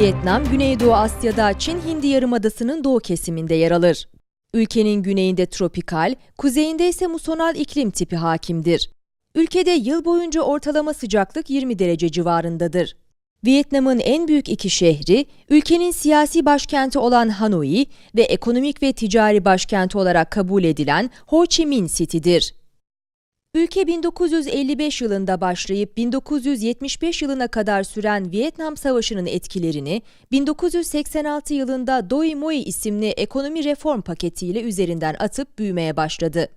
Vietnam, Güneydoğu Asya'da Çin Hindi Yarımadası'nın doğu kesiminde yer alır. Ülkenin güneyinde tropikal, kuzeyinde ise musonal iklim tipi hakimdir. Ülkede yıl boyunca ortalama sıcaklık 20 derece civarındadır. Vietnam'ın en büyük iki şehri, ülkenin siyasi başkenti olan Hanoi ve ekonomik ve ticari başkenti olarak kabul edilen Ho Chi Minh City'dir. Ülke 1955 yılında başlayıp 1975 yılına kadar süren Vietnam Savaşı'nın etkilerini 1986 yılında Doi Moi isimli ekonomi reform paketiyle üzerinden atıp büyümeye başladı.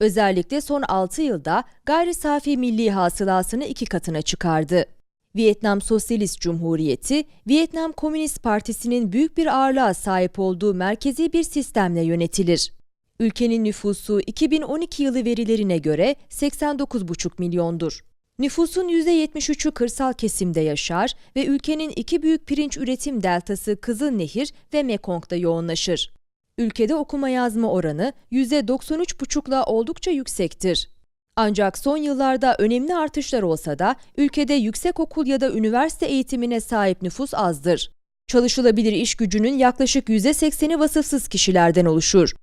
Özellikle son 6 yılda gayri safi milli hasılasını iki katına çıkardı. Vietnam Sosyalist Cumhuriyeti, Vietnam Komünist Partisi'nin büyük bir ağırlığa sahip olduğu merkezi bir sistemle yönetilir. Ülkenin nüfusu 2012 yılı verilerine göre 89,5 milyondur. Nüfusun %73'ü kırsal kesimde yaşar ve ülkenin iki büyük pirinç üretim deltası Kızılnehir ve Mekong'da yoğunlaşır. Ülkede okuma yazma oranı %93,5'la oldukça yüksektir. Ancak son yıllarda önemli artışlar olsa da ülkede yüksekokul ya da üniversite eğitimine sahip nüfus azdır. Çalışılabilir iş gücünün yaklaşık %80'i vasıfsız kişilerden oluşur.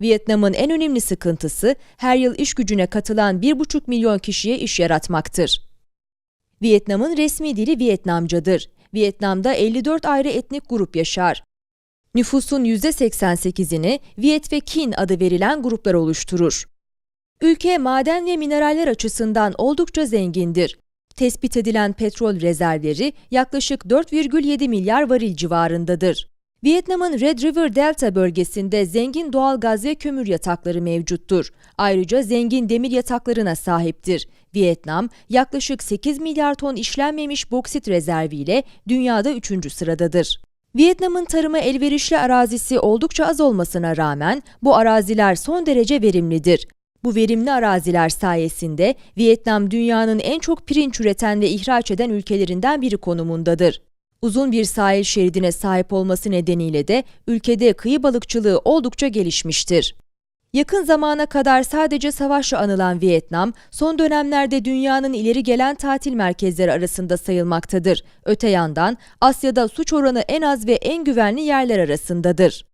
Vietnam'ın en önemli sıkıntısı her yıl iş gücüne katılan 1,5 milyon kişiye iş yaratmaktır. Vietnam'ın resmi dili Vietnamcadır. Vietnam'da 54 ayrı etnik grup yaşar. Nüfusun %88'ini Viet ve Kin adı verilen gruplar oluşturur. Ülke maden ve mineraller açısından oldukça zengindir. Tespit edilen petrol rezervleri yaklaşık 4,7 milyar varil civarındadır. Vietnam'ın Red River Delta bölgesinde zengin doğal gaz ve kömür yatakları mevcuttur. Ayrıca zengin demir yataklarına sahiptir. Vietnam, yaklaşık 8 milyar ton işlenmemiş boksit rezerviyle dünyada 3. sıradadır. Vietnam'ın tarıma elverişli arazisi oldukça az olmasına rağmen bu araziler son derece verimlidir. Bu verimli araziler sayesinde Vietnam dünyanın en çok pirinç üreten ve ihraç eden ülkelerinden biri konumundadır. Uzun bir sahil şeridine sahip olması nedeniyle de ülkede kıyı balıkçılığı oldukça gelişmiştir. Yakın zamana kadar sadece savaşla anılan Vietnam, son dönemlerde dünyanın ileri gelen tatil merkezleri arasında sayılmaktadır. Öte yandan Asya'da suç oranı en az ve en güvenli yerler arasındadır.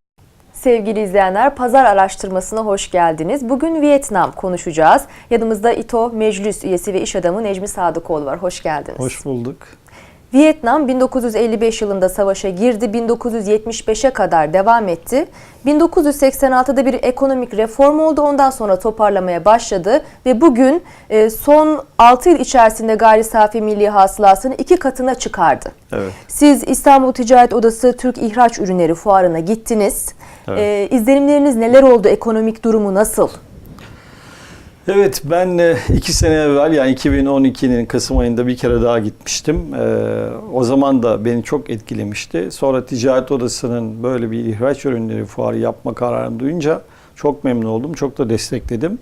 Sevgili izleyenler, pazar araştırmasına hoş geldiniz. Bugün Vietnam konuşacağız. Yanımızda İTO Meclis üyesi ve iş adamı Necmi Sadıkoğlu var. Hoş geldiniz. Hoş bulduk. Vietnam 1955 yılında savaşa girdi, 1975'e kadar devam etti. 1986'da bir ekonomik reform oldu, ondan sonra toparlamaya başladı ve bugün e, son 6 yıl içerisinde gayri safi milli hasılasını iki katına çıkardı. Evet. Siz İstanbul Ticaret Odası Türk İhraç Ürünleri Fuarı'na gittiniz. Evet. E, izlenimleriniz neler oldu? Ekonomik durumu nasıl? Evet ben e, iki sene evvel yani 2012'nin Kasım ayında bir kere daha gitmiştim. Ee, o zaman da beni çok etkilemişti. Sonra Ticaret Odası'nın böyle bir ihraç ürünleri fuarı yapma kararını duyunca çok memnun oldum. Çok da destekledim.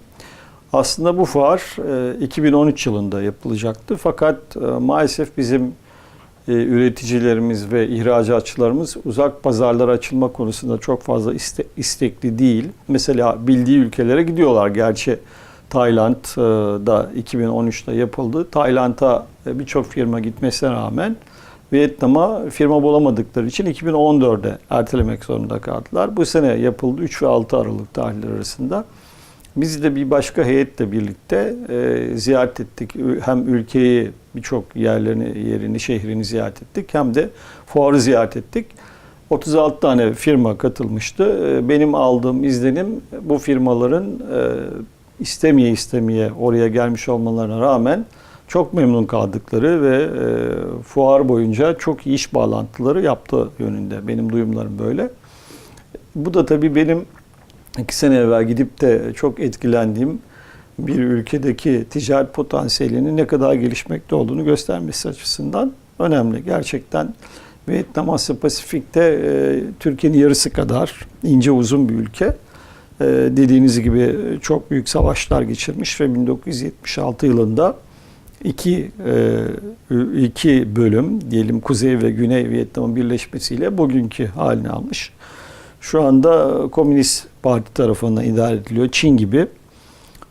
Aslında bu fuar e, 2013 yılında yapılacaktı. Fakat e, maalesef bizim e, üreticilerimiz ve ihracatçılarımız uzak pazarlara açılma konusunda çok fazla iste- istekli değil. Mesela bildiği ülkelere gidiyorlar. Gerçi Tayland'da 2013'te yapıldı. Tayland'a birçok firma gitmesine rağmen Vietnam'a firma bulamadıkları için 2014'e ertelemek zorunda kaldılar. Bu sene yapıldı 3 ve 6 Aralık tarihleri arasında. Biz de bir başka heyetle birlikte e, ziyaret ettik. Hem ülkeyi birçok yerlerini, yerini, şehrini ziyaret ettik hem de fuarı ziyaret ettik. 36 tane firma katılmıştı. E, Benim aldığım izlenim bu firmaların e, istemeye istemeye oraya gelmiş olmalarına rağmen çok memnun kaldıkları ve e, fuar boyunca çok iyi iş bağlantıları yaptığı yönünde. Benim duyumlarım böyle. Bu da tabii benim iki sene evvel gidip de çok etkilendiğim bir ülkedeki ticaret potansiyelinin ne kadar gelişmekte olduğunu göstermesi açısından önemli. Gerçekten Vietnam Asya Pasifik'te e, Türkiye'nin yarısı kadar ince uzun bir ülke. E, dediğiniz gibi çok büyük savaşlar geçirmiş ve 1976 yılında iki e, iki bölüm diyelim Kuzey ve Güney Vietnam'ın birleşmesiyle bugünkü halini almış. Şu anda Komünist Parti tarafından idare ediliyor. Çin gibi.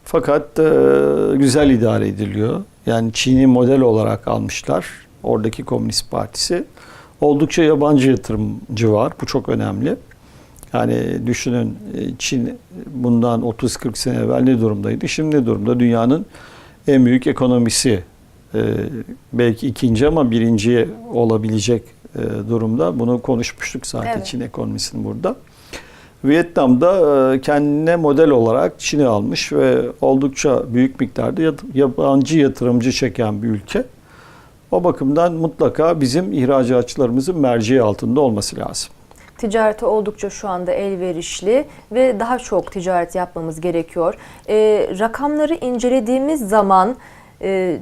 Fakat e, güzel idare ediliyor. Yani Çin'i model olarak almışlar. Oradaki Komünist Partisi. oldukça yabancı yatırımcı var. Bu çok önemli. Yani düşünün e, Çin bundan 30-40 sene evvel ne durumdaydı? Şimdi ne durumda? Dünyanın en büyük ekonomisi. E, belki ikinci ama birinci olabilecek e, durumda. Bunu konuşmuştuk zaten Evet. Çin ekonomisini burada. Vietnam'da e, kendine model olarak Çin'i almış ve oldukça büyük miktarda yat- yabancı yatırımcı çeken bir ülke. O bakımdan mutlaka bizim ihracatçılarımızın merceği altında olması lazım. Ticarete oldukça şu anda elverişli ve daha çok ticaret yapmamız gerekiyor. Ee, rakamları incelediğimiz zaman e,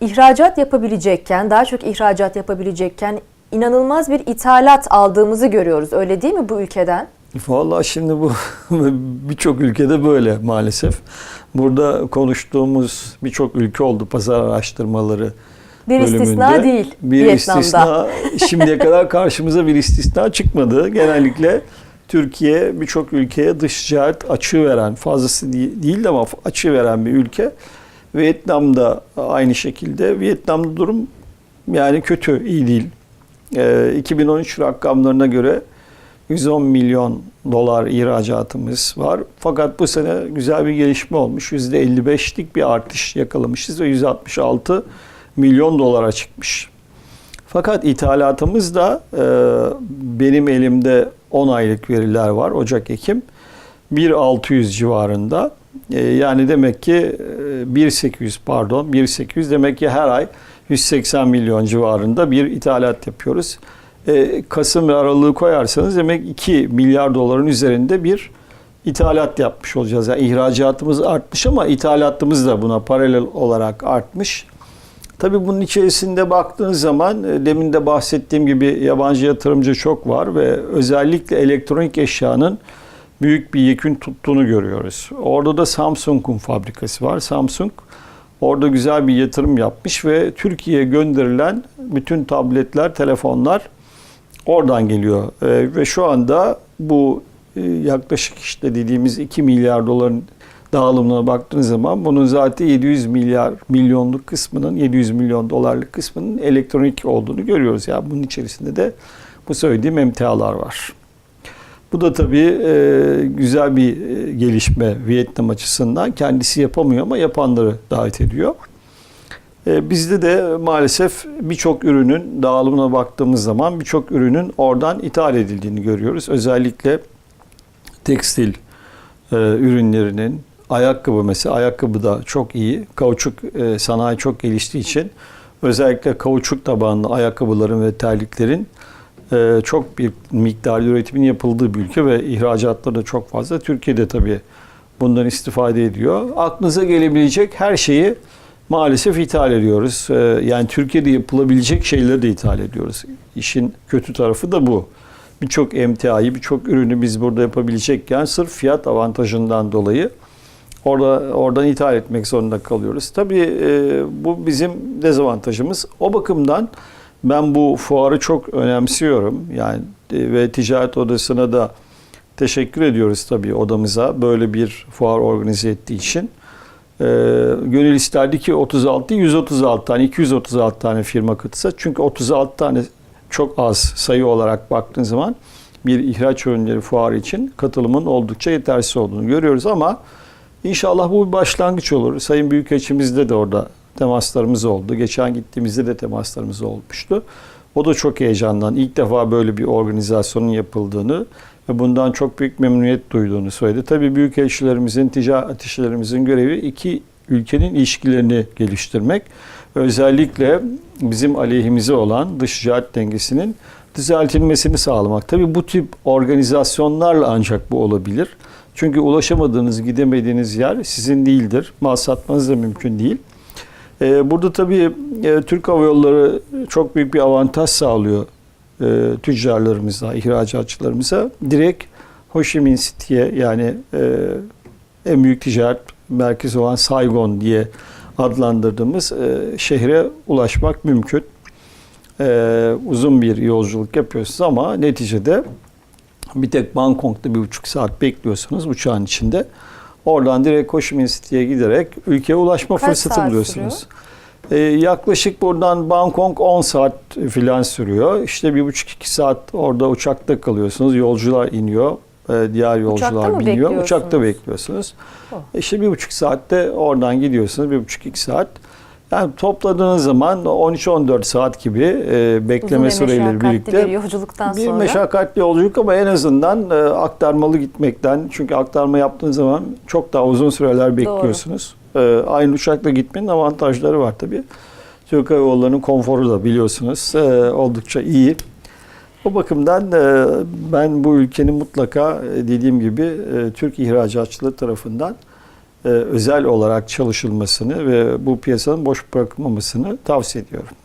ihracat yapabilecekken, daha çok ihracat yapabilecekken inanılmaz bir ithalat aldığımızı görüyoruz. Öyle değil mi bu ülkeden? Vallahi şimdi bu birçok ülkede böyle maalesef. Burada konuştuğumuz birçok ülke oldu pazar araştırmaları Bir istisna değil Bir Vietnam'da. istisna şimdiye kadar karşımıza bir istisna çıkmadı. Genellikle Türkiye birçok ülkeye dış ticaret açığı veren, fazlası değil değil de ama açığı veren bir ülke. Vietnam'da aynı şekilde. Vietnam'da durum yani kötü, iyi değil. Ee, 2013 rakamlarına göre 110 milyon dolar ihracatımız var. Fakat bu sene güzel bir gelişme olmuş. %55'lik bir artış yakalamışız ve 166 milyon dolara çıkmış. Fakat ithalatımız da e, benim elimde 10 aylık veriler var Ocak-Ekim. 1.600 civarında. E, yani demek ki e, 1.800 pardon 1.800 demek ki her ay 180 milyon civarında bir ithalat yapıyoruz. E, Kasım ve Aralık'ı koyarsanız demek 2 milyar doların üzerinde bir ithalat yapmış olacağız. Yani ihracatımız artmış ama ithalatımız da buna paralel olarak artmış. Tabii bunun içerisinde baktığınız zaman e, demin de bahsettiğim gibi yabancı yatırımcı çok var ve özellikle elektronik eşyanın büyük bir yekün tuttuğunu görüyoruz. Orada da Samsung'un fabrikası var. Samsung orada güzel bir yatırım yapmış ve Türkiye'ye gönderilen bütün tabletler, telefonlar oradan geliyor. E, ve şu anda bu e, yaklaşık işte dediğimiz 2 milyar doların dağılımına baktığınız zaman bunun zaten 700 milyar milyonluk kısmının 700 milyon dolarlık kısmının elektronik olduğunu görüyoruz. Yani bunun içerisinde de bu söylediğim emtialar var. Bu da tabii e, güzel bir e, gelişme Vietnam açısından. Kendisi yapamıyor ama yapanları davet ediyor. E, bizde de maalesef birçok ürünün dağılımına baktığımız zaman birçok ürünün oradan ithal edildiğini görüyoruz. Özellikle tekstil ürünlerinin, ayakkabı mesela ayakkabı da çok iyi. Kauçuk e, sanayi çok geliştiği için özellikle kauçuk tabanlı ayakkabıların ve terliklerin e, çok bir miktarda üretimin yapıldığı bir ülke ve ihracatları da çok fazla. Türkiye'de tabii bundan istifade ediyor. Aklınıza gelebilecek her şeyi maalesef ithal ediyoruz. E, yani Türkiye'de yapılabilecek şeyleri de ithal ediyoruz. İşin kötü tarafı da bu. Birçok emtiayı, birçok ürünü biz burada yapabilecekken sırf fiyat avantajından dolayı orada oradan ithal etmek zorunda kalıyoruz. Tabii e, bu bizim dezavantajımız. O bakımdan ben bu fuarı çok önemsiyorum. Yani e, ve ticaret odasına da teşekkür ediyoruz tabii odamıza böyle bir fuar organize ettiği için. E, gönül isterdi ki 36 136 tane 236 tane firma katılsa. Çünkü 36 tane çok az sayı olarak baktığın zaman bir ihraç ürünleri fuarı için katılımın oldukça yetersiz olduğunu görüyoruz ama inşallah bu bir başlangıç olur. Sayın Büyükelçimizde de orada temaslarımız oldu. Geçen gittiğimizde de temaslarımız olmuştu. O da çok heyecandan ilk defa böyle bir organizasyonun yapıldığını ve bundan çok büyük memnuniyet duyduğunu söyledi. Tabii büyükelçilerimizin, ticaret işlerimizin görevi iki ülkenin ilişkilerini geliştirmek. Özellikle bizim aleyhimize olan dış ticaret dengesinin düzeltilmesini sağlamak. Tabii bu tip organizasyonlarla ancak bu olabilir. Çünkü ulaşamadığınız, gidemediğiniz yer sizin değildir. Mal satmanız da mümkün değil. Ee, Burada tabii e, Türk Hava Yolları çok büyük bir avantaj sağlıyor e, tüccarlarımıza, ihracatçılarımıza. Direkt Ho Chi Minh City'ye yani e, en büyük ticaret merkezi olan Saigon diye adlandırdığımız şehre ulaşmak mümkün. Uzun bir yolculuk yapıyorsunuz ama neticede bir tek Bangkok'ta bir buçuk saat bekliyorsanız uçağın içinde oradan direkt Ho Chi Minh City'ye giderek ülkeye ulaşma Kaç fırsatı buluyorsunuz. E, yaklaşık buradan Bangkok 10 saat filan sürüyor. İşte bir buçuk iki saat orada uçakta kalıyorsunuz. Yolcular iniyor. e, diğer yolcular mı biniyor. bekliyorsunuz? Uçakta bekliyorsunuz. Oh. İşte bir buçuk saatte oradan gidiyorsunuz. Bir buçuk iki saat. Yani topladığınız zaman 13-14 saat gibi e, bekleme Uzun meşakkatli birlikte bir yolculuktan bir sonra. meşakkatli yolculuk ama en azından e, aktarmalı gitmekten çünkü aktarma yaptığınız zaman çok daha uzun süreler bekliyorsunuz. E, aynı uçakla gitmenin avantajları var tabii. Türk Hava Yolları'nın konforu da biliyorsunuz e, oldukça iyi. O bakımdan e, ben bu ülkenin mutlaka e, dediğim gibi e, Türk ihracatçıları tarafından e, özel olarak çalışılmasını ve bu piyasanın boş bırakılmamasını tavsiye ediyorum.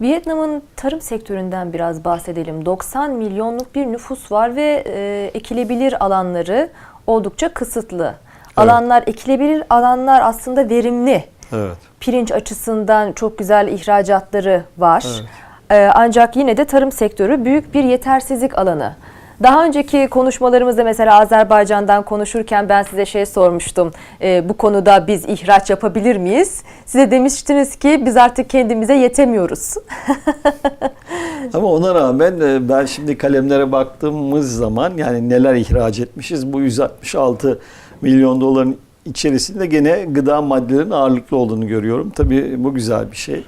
Vietnam'ın tarım sektöründen biraz bahsedelim. 90 milyonluk bir nüfus var ve e, ekilebilir alanları oldukça kısıtlı. Alanlar ekilebilir alanlar aslında verimli. Evet. Pirinç açısından çok güzel ihracatları var. Evet. E, ancak yine de tarım sektörü büyük bir yetersizlik alanı. Daha önceki konuşmalarımızda mesela Azerbaycan'dan konuşurken ben size şey sormuştum. E, bu konuda biz ihraç yapabilir miyiz? Size demiştiniz ki biz artık kendimize yetemiyoruz. Ama ona rağmen e, ben şimdi kalemlere baktığımız zaman yani neler ihraç etmişiz bu 166 milyon doların içerisinde gene gıda maddelerinin ağırlıklı olduğunu görüyorum. Tabii bu güzel bir şey.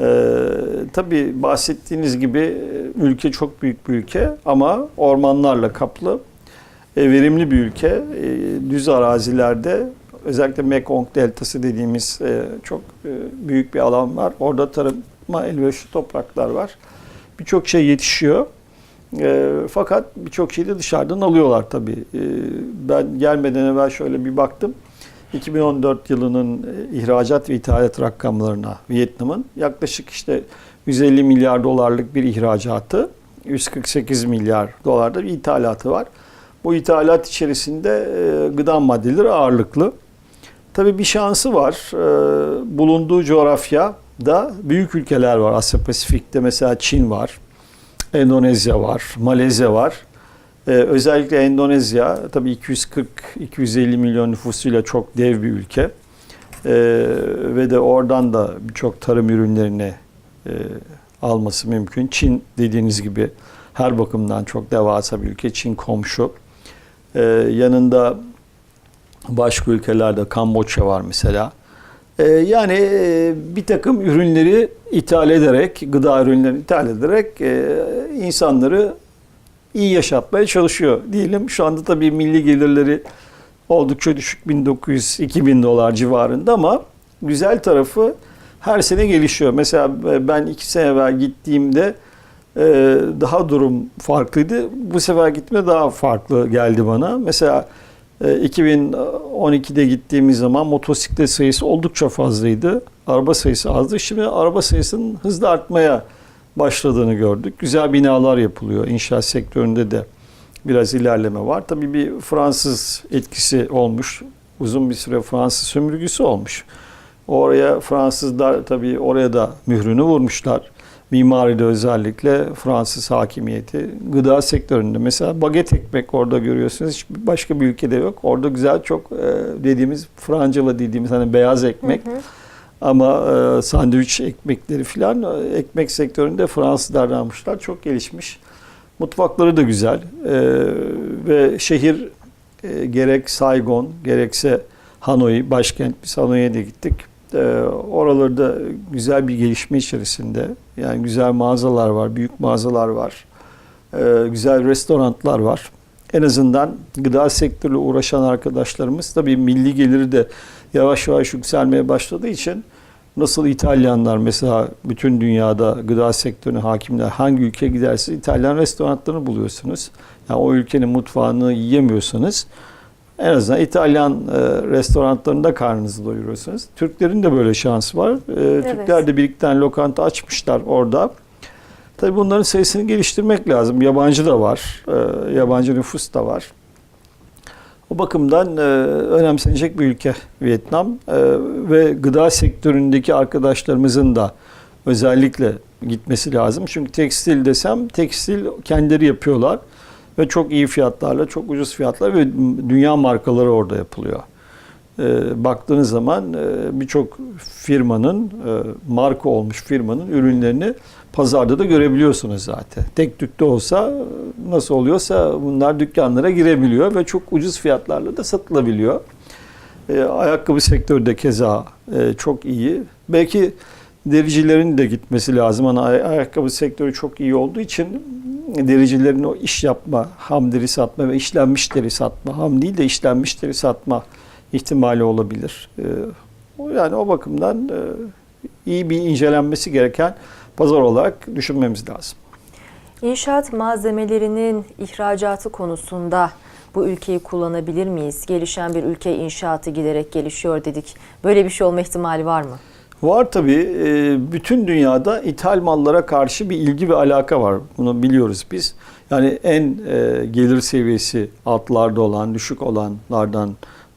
Ee, tabii bahsettiğiniz gibi e, ülke çok büyük bir ülke ama ormanlarla kaplı, e, verimli bir ülke. E, düz arazilerde özellikle Mekong Deltası dediğimiz e, çok e, büyük bir alan var. Orada tarıma elverişli topraklar var. Birçok şey yetişiyor. E, fakat birçok şeyi de dışarıdan alıyorlar tabii. E, ben gelmeden evvel şöyle bir baktım. 2014 yılının e, ihracat ve ithalat rakamlarına Vietnam'ın yaklaşık işte 150 milyar dolarlık bir ihracatı, 148 milyar dolarda bir ithalatı var. Bu ithalat içerisinde e, gıda maddeleri ağırlıklı. Tabii bir şansı var. E, bulunduğu coğrafyada büyük ülkeler var. Asya Pasifik'te mesela Çin var. Endonezya var, Malezya var. Ee, özellikle Endonezya tabii 240-250 milyon nüfusuyla çok dev bir ülke. Ee, ve de oradan da birçok tarım ürünlerini e, alması mümkün. Çin dediğiniz gibi her bakımdan çok devasa bir ülke. Çin komşu. Ee, yanında başka ülkelerde Kamboçya var mesela. Ee, yani e, bir takım ürünleri ithal ederek, gıda ürünlerini ithal ederek e, insanları iyi yaşatmaya çalışıyor diyelim. Şu anda tabii milli gelirleri oldukça düşük 1900-2000 dolar civarında ama güzel tarafı her sene gelişiyor. Mesela ben iki sene evvel gittiğimde e, daha durum farklıydı. Bu sefer gitme daha farklı geldi bana. Mesela e, 2012'de gittiğimiz zaman motosiklet sayısı oldukça fazlaydı. Araba sayısı azdı. Şimdi araba sayısının hızla artmaya başladığını gördük. Güzel binalar yapılıyor. İnşaat sektöründe de biraz ilerleme var. Tabii bir Fransız etkisi olmuş. Uzun bir süre Fransız sömürgüsü olmuş. Oraya Fransızlar tabii oraya da mührünü vurmuşlar. Mimaride özellikle Fransız hakimiyeti. Gıda sektöründe mesela baget ekmek orada görüyorsunuz. Hiç başka bir ülkede yok. Orada güzel çok e, dediğimiz Francala dediğimiz hani beyaz ekmek. Ama e, sandviç ekmekleri filan e, ekmek sektöründe Fransızlar almışlar. Çok gelişmiş. Mutfakları da güzel. E, ve şehir e, gerek Saigon gerekse Hanoi, başkent biz Hanoi'ye de gittik. E, oralarda güzel bir gelişme içerisinde. Yani güzel mağazalar var, büyük mağazalar var. E, güzel restoranlar var. En azından gıda sektörüyle uğraşan arkadaşlarımız tabii milli geliri de yavaş yavaş yükselmeye başladığı için nasıl İtalyanlar mesela bütün dünyada gıda sektörüne hakimler hangi ülkeye giderseniz İtalyan restoranlarını buluyorsunuz. Yani o ülkenin mutfağını yiyemiyorsanız en azından İtalyan e, restoranlarında karnınızı doyuruyorsunuz. Türklerin de böyle şansı var. E, Türkler de bir iki tane lokanta açmışlar orada. Tabii bunların sayısını geliştirmek lazım. Yabancı da var. E, yabancı nüfus da var. O bakımdan e, önemsenecek bir ülke Vietnam E, ve gıda sektöründeki arkadaşlarımızın da özellikle gitmesi lazım. Çünkü tekstil desem tekstil kendileri yapıyorlar ve çok iyi fiyatlarla, çok ucuz fiyatlar ve dünya markaları orada yapılıyor. E, baktığınız zaman e, birçok firmanın, e, marka olmuş firmanın ürünlerini pazarda da görebiliyorsunuz zaten. Tek tük de olsa nasıl oluyorsa bunlar dükkanlara girebiliyor ve çok ucuz fiyatlarla da satılabiliyor. E, ayakkabı sektörü de keza e, çok iyi. Belki dericilerin de gitmesi lazım. Hani ay- ayakkabı sektörü çok iyi olduğu için dericilerin o iş yapma, ham deri satma ve işlenmiş deri satma, ham değil de işlenmiş deri satma ihtimali olabilir. E, o yani o bakımdan e, iyi bir incelenmesi gereken pazar olarak düşünmemiz lazım. İnşaat malzemelerinin ihracatı konusunda bu ülkeyi kullanabilir miyiz? Gelişen bir ülke inşaatı giderek gelişiyor dedik. Böyle bir şey olma ihtimali var mı? Var tabii. E, Bütün dünyada ithal mallara karşı bir ilgi ve alaka var. Bunu biliyoruz biz. Yani en e, gelir seviyesi altlarda olan, düşük olanlardan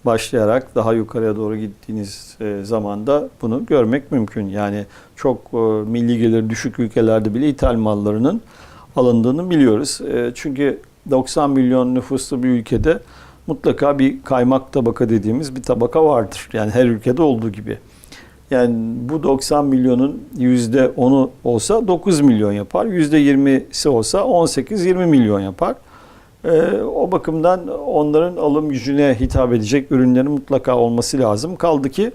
başlayarak daha yukarıya doğru gittiğiniz e, zamanda bunu görmek mümkün. Yani çok e, milli gelir düşük ülkelerde bile ithal mallarının alındığını biliyoruz. E, Çünkü 90 milyon nüfuslu bir ülkede mutlaka bir kaymak tabaka dediğimiz bir tabaka vardır. Yani her ülkede olduğu gibi. Yani bu 90 milyonun yüzde 10'u olsa 9 milyon yapar. Yüzde 20'si olsa 18-20 milyon yapar. Ee, o bakımdan onların alım gücüne hitap edecek ürünlerin mutlaka olması lazım. Kaldı ki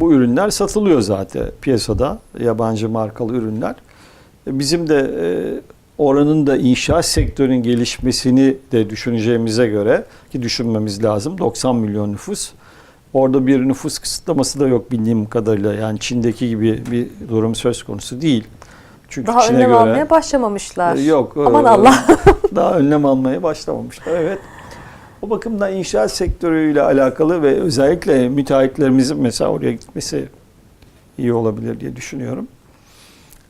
bu ürünler satılıyor zaten piyasada yabancı markalı ürünler. E, Bizim de e, oranın da inşaat sektörünün gelişmesini de düşüneceğimize göre ki düşünmemiz lazım 90 milyon nüfus. Orada bir nüfus kısıtlaması da yok bildiğim kadarıyla. Yani Çin'deki gibi bir durum söz konusu değil. Çünkü Daha Çin'e önlem göre almaya başlamamışlar. E, yok. Aman e, Allah. daha önlem almaya başlamamışlar. Evet. O bakımdan inşaat sektörüyle alakalı ve özellikle müteahhitlerimizin mesela oraya gitmesi iyi olabilir diye düşünüyorum.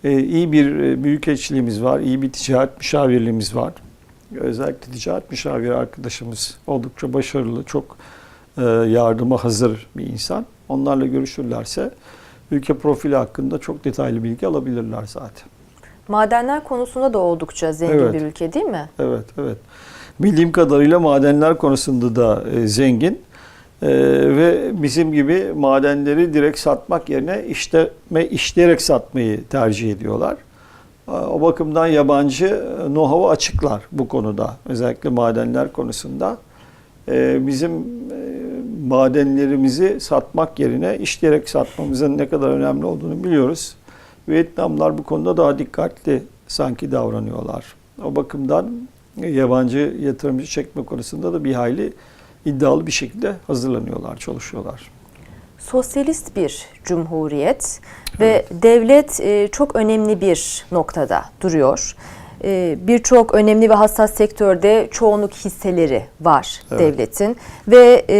Ee, iyi bir e, büyükelçiliğimiz var, iyi bir ticaret müşavirliğimiz var. Özellikle ticaret müşaviri arkadaşımız oldukça başarılı, çok e, yardıma hazır bir insan. Onlarla görüşürlerse ülke profili hakkında çok detaylı bilgi alabilirler zaten. Madenler konusunda da oldukça zengin Evet. bir ülke değil mi? Evet, evet. Bildiğim kadarıyla madenler konusunda da e, zengin. E, ve bizim gibi madenleri direkt satmak yerine işleme, işleyerek satmayı tercih ediyorlar. O bakımdan yabancı e, know-how'u açıklar bu konuda. Özellikle madenler konusunda. E, bizim e, madenlerimizi satmak yerine işleyerek satmamızın ne kadar önemli olduğunu biliyoruz. Vietnamlar bu konuda daha dikkatli sanki davranıyorlar. O bakımdan yabancı yatırımcı çekme konusunda da bir hayli iddialı bir şekilde hazırlanıyorlar, çalışıyorlar. Sosyalist bir cumhuriyet ve devlet e, çok önemli bir noktada duruyor. E, Birçok önemli ve hassas sektörde çoğunluk hisseleri var Evet. devletin ve e,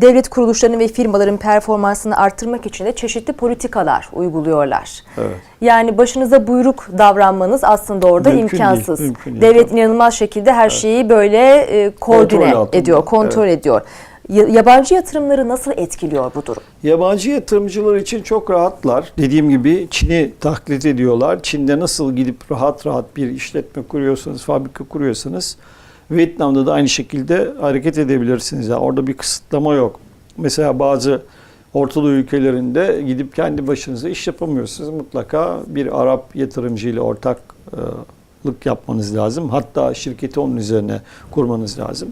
devlet kuruluşlarının ve firmaların performansını arttırmak için de çeşitli politikalar uyguluyorlar. Evet. Yani başınıza buyruk davranmanız aslında orada Mümkün değil, imkansız. mümkün değil, Devlet tabii. inanılmaz şekilde her şeyi böyle e, koordine Kontrol altında, ediyor, kontrol ediyor. Ya- Yabancı yatırımları nasıl etkiliyor bu durum? Yabancı yatırımcılar için çok rahatlar. Dediğim gibi Çin'i taklit ediyorlar. Çin'de nasıl gidip rahat rahat bir işletme kuruyorsanız, fabrika kuruyorsanız Vietnam'da da aynı şekilde hareket edebilirsiniz. Yani orada bir kısıtlama yok. Mesela bazı Ortadoğu ülkelerinde gidip kendi başınıza iş yapamıyorsunuz. Mutlaka bir Arap yatırımcıyla ortaklık yapmanız lazım. Hatta şirketi onun üzerine kurmanız lazım.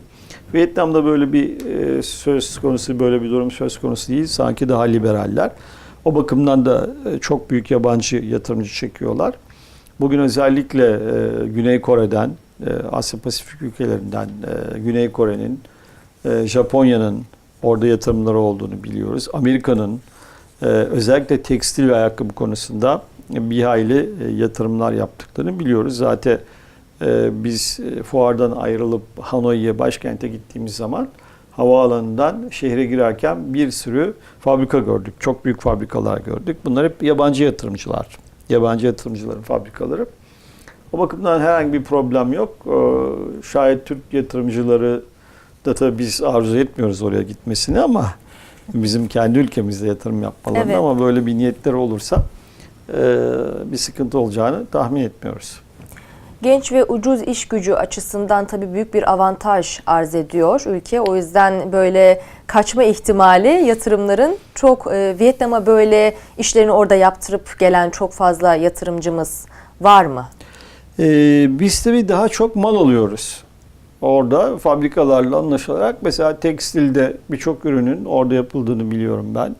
Vietnam'da böyle bir e, söz konusu, böyle bir durum söz konusu değil. Sanki daha liberaller. O bakımdan da e, çok büyük yabancı yatırımcı çekiyorlar. Bugün özellikle e, Güney Kore'den, e, Asya Pasifik ülkelerinden, e, Güney Kore'nin, e, Japonya'nın orada yatırımları olduğunu biliyoruz. Amerika'nın e, özellikle tekstil ve ayakkabı konusunda bir hayli e, yatırımlar yaptıklarını biliyoruz. Zaten biz e, fuardan ayrılıp Hanoi'ye, başkente gittiğimiz zaman havaalanından şehre girerken bir sürü fabrika gördük. Çok büyük fabrikalar gördük. Bunlar hep yabancı yatırımcılar. Yabancı yatırımcıların fabrikaları. O bakımdan herhangi bir problem yok. Ee, Şayet Türk yatırımcıları da tabii biz arzu etmiyoruz oraya gitmesini ama bizim kendi ülkemizde yatırım yapmalarını Evet. ama böyle bir niyetleri olursa e, bir sıkıntı olacağını tahmin etmiyoruz. Genç ve ucuz iş gücü açısından tabii büyük bir avantaj arz ediyor ülke. O yüzden böyle kaçma ihtimali yatırımların çok e, Vietnam'a böyle işlerini orada yaptırıp gelen çok fazla yatırımcımız var mı? Ee, biz tabii daha çok mal alıyoruz. Orada fabrikalarla anlaşılarak mesela tekstilde birçok ürünün orada yapıldığını biliyorum ben.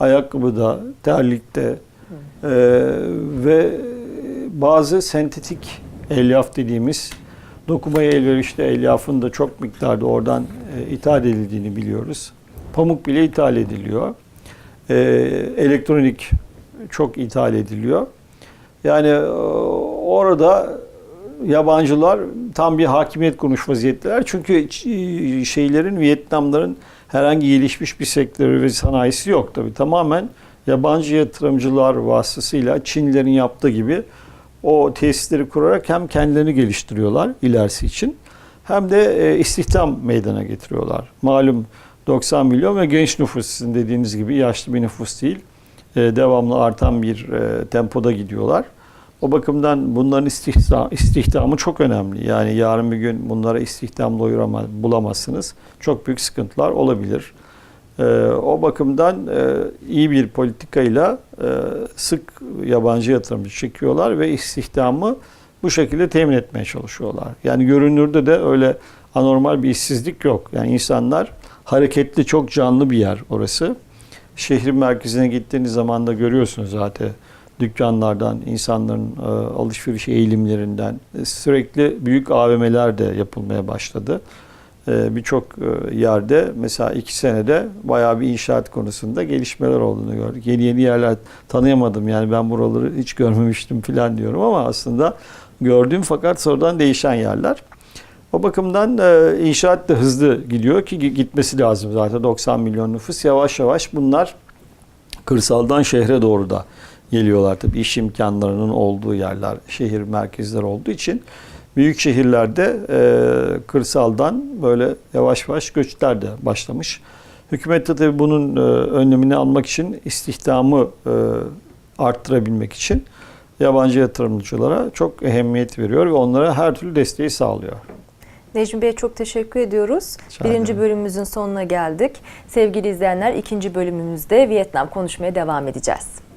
Ayakkabıda, terlikte ee, ve bazı sentetik elyaf dediğimiz dokumaya elverişli elyafın da çok miktarda oradan e, ithal edildiğini biliyoruz. Pamuk bile ithal ediliyor. Ee, elektronik çok ithal ediliyor. Yani e, orada yabancılar tam bir hakimiyet kurmuş vaziyetteler. Çünkü ç- şeylerin Vietnamların herhangi gelişmiş bir sektörü ve sanayisi yok tabii. Tamamen yabancı yatırımcılar vasıtasıyla Çinlilerin yaptığı gibi o tesisleri kurarak hem kendilerini geliştiriyorlar ilerisi için hem de e, istihdam meydana getiriyorlar. Malum 90 milyon ve genç nüfus sizin dediğiniz gibi yaşlı bir nüfus değil. E, devamlı artan bir e, tempoda gidiyorlar. O bakımdan bunların istihdam, istihdamı çok önemli. Yani yarın bir gün bunlara istihdam doyuramaz, bulamazsınız. Çok büyük sıkıntılar olabilir. Ee, o bakımdan e, iyi bir politikayla e, sık yabancı yatırımcı çekiyorlar ve istihdamı bu şekilde temin etmeye çalışıyorlar. Yani görünürde de öyle anormal bir işsizlik yok. Yani insanlar hareketli, çok canlı bir yer orası. Şehrin merkezine gittiğiniz zaman da görüyorsunuz zaten dükkanlardan, insanların e, alışveriş eğilimlerinden e, sürekli büyük AVM'ler de yapılmaya başladı. E, Birçok e, yerde mesela iki senede bayağı bir inşaat konusunda gelişmeler olduğunu gördük. Yeni yeni yerler tanıyamadım yani ben buraları hiç görmemiştim falan diyorum ama aslında gördüğüm fakat sonradan değişen yerler. O bakımdan e, inşaat da hızlı gidiyor ki gitmesi lazım zaten 90 milyon nüfus. Yavaş yavaş bunlar kırsaldan şehre doğru da geliyorlar. Tabii iş imkanlarının olduğu yerler, şehir merkezleri olduğu için büyük şehirlerde e, kırsaldan böyle yavaş yavaş göçler de başlamış. Hükümet de tabii bunun e, önlemini almak için istihdamı e, arttırabilmek için yabancı yatırımcılara çok ehemmiyet veriyor ve onlara her türlü desteği sağlıyor. Necmi Bey çok teşekkür ediyoruz. Rica Birinci bölümümüzün sonuna geldik. Sevgili izleyenler ikinci bölümümüzde Vietnam konuşmaya devam edeceğiz.